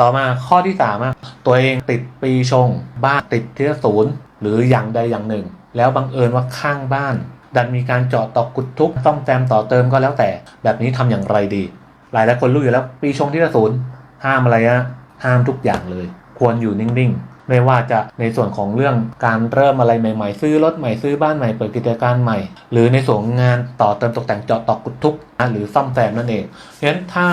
ต่อมาข้อที่3ามตัวเองติดปีชง บ้านติดเทียศูนย์หรืออย่างใดอย่างหนึ่ง แล้วบังเอิญว่าข้างบ้าน ดันมีการเจาะตอกกุดทุกต้องแซมต่อเติมก็แล้วแต่ แบบนี้ทำอย่างไรดี หลายหลายคนรู้อยู่แล้วปีชงที่ศูนย์ห้ามอะไรฮะห้ามทุกอย่างเลย ควรอยู่นิ่งๆ ไม่ว่าจะในส่วนของเรื่องการเริ่มอะไรใหม่ ๆ ซื้อรถใหม่ซื้อบ้านใหม่เปิดกิจการใหม่ หรือในส่วนงานต่อเติมตกแต่งเจาะตอกกุดทุบนะหรือซ่อมแซมนั่นเองเพราะฉะนั้นถ้า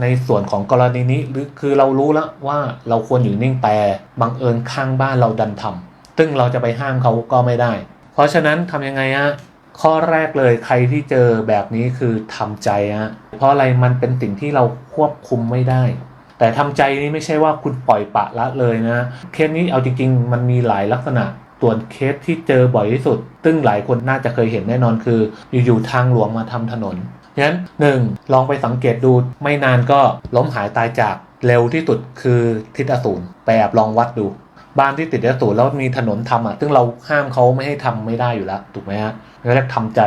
ในส่วนของกรณีนี้หรือคือเรารู้แล้วว่าเราควรอยู่นิ่งแต่บังเอิญข้างบ้านเราดันทำซึ่งเราจะไปห้ามเขาก็ไม่ได้ เพราะฉะนั้นทำยังไงฮะข้อแรกเลยใครที่เจอแบบนี้คือทำใจฮะเพราะอะไรมันเป็นสิ่งที่เราควบคุมไม่ได้ แต่ทำใจนี่ไม่ใช่ว่าคุณปล่อยปะละเลยนะเคสนี้เอาจริงๆ มันมีหลายลักษณะส่วนเคสที่เจอบ่อยที่สุด ซึ่งหลายคนน่าจะเคยเห็นแน่นอนคือ อยู่ๆทางหลวงมาทำถนนงั้นหนึ่งลองไปสังเกตดูไม่นานก็ล้มหายตายจากเร็วที่สุดคือทิศอสูรไปแอบลองวัดดูบ้านที่ติดทิศอสูรแล้วมีถนนทำอะ ซึ่งเราห้ามเขาไม่ให้ทำไม่ได้อยู่แล้วถูกไหมฮะเรียกทำใจ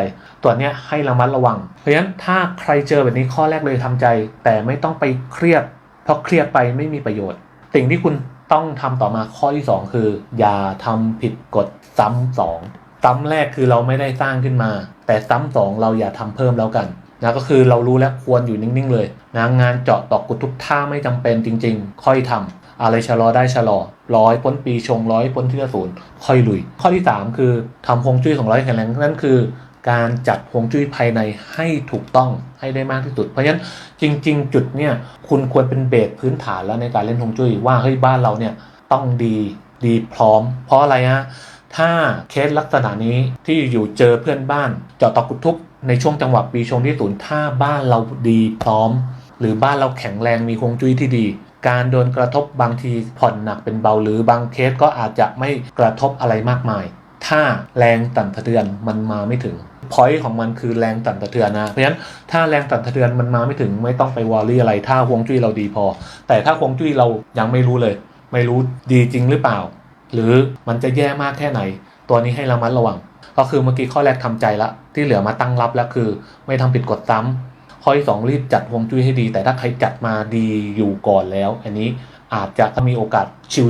ตัวเนี้ยให้ระมัดระวัง เพราะฉะนั้นถ้าใครเจอแบบนี้ข้อแรกเลยทำใจ แต่ไม่ต้องไปเครียด เพราะเครียดไปไม่มีประโยชน์ สิ่งที่คุณต้องทำต่อมาข้อที่ 2 คือ อย่าทำผิดกฎซ้ำสองซ้ำแรกคือเราไม่ได้สร้างขึ้นมา แต่ซ้ำสองเราอย่าทำเพิ่มแล้วกันนะก็คือเรารู้แล้วควรอยู่นิ่งๆ เลยนะงานเจาะตอกกุดทุกท่าไม่จำเป็นจริง ๆ ค่อยทำอะไรชะลอได้ชะลอร้อยพ้นปีชงร้อยพ้นที่ศูนย์ค่อยลุย ข้อที่ 3 คือทำฮวงจุ้ยของร้อยแข็งแรงนั่นคือ การจัดฮวงจุ้ยภายในให้ถูกต้องให้ได้มากที่สุด เพราะฉะนั้นจริง ๆ จุดเนี่ยคุณควรเป็นเบสพื้นฐานแล้วในการเล่นฮวงจุ้ยว่าเฮ้ยบ้านเราเนี่ยต้องดีดีพร้อม เพราะอะไรฮะถ้าเคสลักษณะนี้ที่อยู่เจอเพื่อนบ้านเจาะตอกกุดทุบในช่วงจังหวะปีชงที่ศูนย์ถ้าบ้านเราดีพร้อม หรือบ้านเราแข็งแรงมีฮวงจุ้ยที่ดี การโดนกระทบบางทีผ่อนหนักเป็นเบาหรือบางเคสก็อาจจะไม่กระทบอะไรมากมาย ถ้าแรงสั่นสะเทือนมันมาไม่ถึงพอยต์ของมันคือแรงสั่นสะเทือนนะ เพราะฉะนั้นถ้าแรงสั่นสะเทือนมันมาไม่ถึงไม่ต้องไปวอรี่อะไร ถ้าฮวงจุ้ยเราดีพอ แต่ถ้าฮวงจุ้ยเรายังไม่รู้เลย ไม่รู้ดีจริงหรือเปล่า หรือมันจะแย่มากแค่ไหน ตัวนี้ให้ระมัดระวัง ก็คือเมื่อกี้ข้อแรกทำใจละที่เหลือมาตั้งรับแล้วคือ ไม่ทำผิดกฎซ้ำข้อที่สองรีบจัดฮวงจุ้ยให้ดี แต่ถ้าใครจัดมาดีอยู่ก่อนแล้ว อันนี้ อาจจะมีโอกาส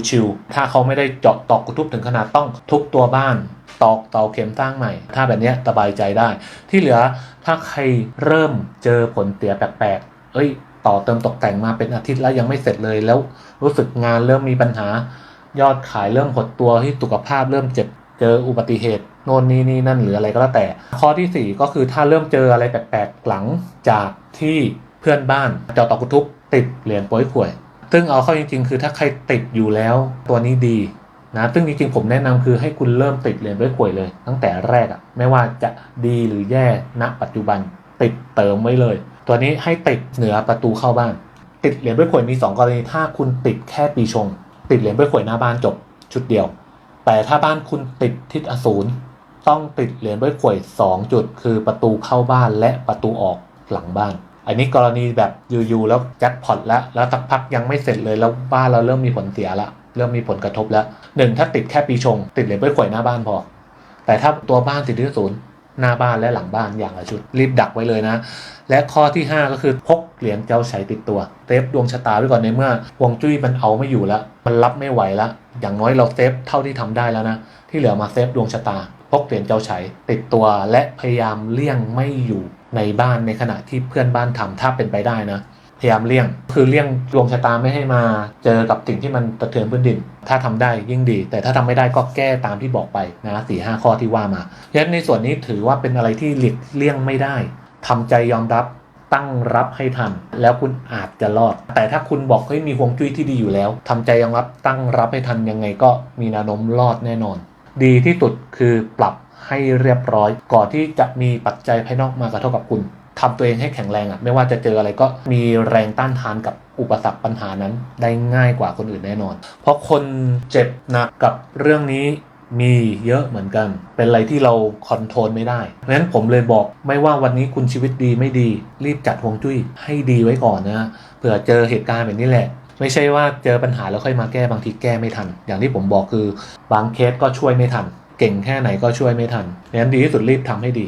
ชิวๆถ้าเขาไม่ได้เจาะตอกกระทุบถึงขนาดต้องทุบตัวบ้าน ตอกเตาเข็มสร้างใหม่ ถ้าแบบนี้สบายใจได้ ที่เหลือถ้าใครเริ่มเจอผลเสียแปลกๆ เอ้ย ต่อเติมตกแต่งมาเป็นอาทิตย์แล้วยังไม่เสร็จเลยแล้ว รู้สึกงานเริ่มมีปัญหายอดขายเริ่มหดตัวที่สุขภาพเริ่มเจ็บเจออุบัติเหตุโน่นนี่นี่นั่นหรืออะไรก็แล้วแต่ ข้อทีสี่4 ก็คือถ้าเริ่มเจออะไรแปลกๆหลังจากที่เพื่อนบ้านเจาะตอกกุทุบติดเหรียญโป้ยข่วย ซึ่งเอาเข้าจริงๆ คือถ้าใครติดอยู่แล้วตัวนี้ดีนะซึ่งจริงๆผมแนะนำคือให้คุณเริ่มติดเหรียญโป้ยข่วยเลย ตั้งแต่แรกอะไม่ว่าจะดีหรือแย่ณปัจจุบันติดเติมไว้เลย ตัวนี้ให้ติดเหนือประตูเข้าบ้าน ติดเหรียญโป้ยข่วยมี 2 กรณีถ้าคุณติดแค่ปีชง ติดเหรียญโป้ยข่วยหน้าบ้านจบชุดเดียว แต่ถ้าบ้านคุณติดทิศอสูรต้องติดเหรียญโป้ยข่วย2จุด คือประตูเข้าบ้านและประตูออกหลังบ้าน อันนี้กรณีแบบอยู่ๆแล้วแจ็คพอตแล้วแล้วสักพักยังไม่เสร็จเลยแล้วบ้านเราเริ่มมีผลเสียละเริ่มมีผลกระทบแล้วหนึ่งถ้าติดแค่ปีชง ติดเหรียญโป้ยข่วยหน้าบ้านพอ แต่ถ้าตัวบ้านติดที่ศูนย์หน้าบ้านและหลังบ้านอย่างละชุด รีบดักไว้เลยนะ และข้อที่ 5 ก็คือพกเหรียญเจ้าชัยติดตัวเซฟดวงชะตาไว้ก่อนในเมื่อวงจุ้ยมันเอาไม่อยู่แล้ว มันรับไม่ไหวแล้ว อย่างน้อยเราเซฟเท่าที่ทำได้แล้วนะ ที่เหลือมาเซฟดวงชะตา พกเหรียญเจ้าชัยติดตัวและพยายามเลี่ยงไม่อยู่ ในบ้านในขณะที่เพื่อนบ้านทำถ้าเป็นไปได้นะพยายามเลี่ยง คือเลี่ยงดวงชะตาไม่ให้มา เจอกับสิ่งที่มันสะเทือนพื้นดิน ถ้าทำได้ยิ่งดี แต่ถ้าทำไม่ได้ก็แก้ตามที่บอกไปนะสี่ห้าข้อที่ว่ามาฉะนั้นในส่วนนี้ถือว่าเป็นอะไรที่หลีกเลี่ยงไม่ได้ทำใจยอมรับตั้งรับให้ทัน แล้วคุณอาจจะรอด แต่ถ้าคุณบอกเฮ้ยมีฮวงจุ้ยที่ดีอยู่แล้วทำใจยอมรับตั้งรับให้ทันยังไงก็มีแนวโน้มรอดแน่นอน ดีที่สุดคือปรับ ให้เรียบร้อย ก่อนที่จะมีปัจจัยภายนอกมากระทบกับคุณทำตัวเองให้แข็งแรงอะ่ะ ไม่ว่าจะเจออะไรก็มีแรงต้านทานกับอุปสรรคปัญหานั้นได้ง่ายกว่าคนอื่นแน่นอน เพราะคนเจ็บหนักกับเรื่องนี้มีเยอะเหมือนกัน เป็นอะไรที่เราคอนโทรลไม่ได้เพราะฉะนั้นผมเลยบอกไม่ว่าวันนี้คุณชีวิตดีไม่ดี รีบจัดฮวงจุ้ยให้ดีไว้ก่อนนะเผื่อเจอเหตุการณ์แบบนี้แหละ ไม่ใช่ว่าเจอปัญหาแล้วค่อยมาแก้บางทีแก้ไม่ทัน อย่างที่ผมบอกคือบางเคสก็ช่วยไม่ทัน เก่งแค่ไหนก็ช่วยไม่ทันดังนั้นดีที่สุดรีบทำให้ดี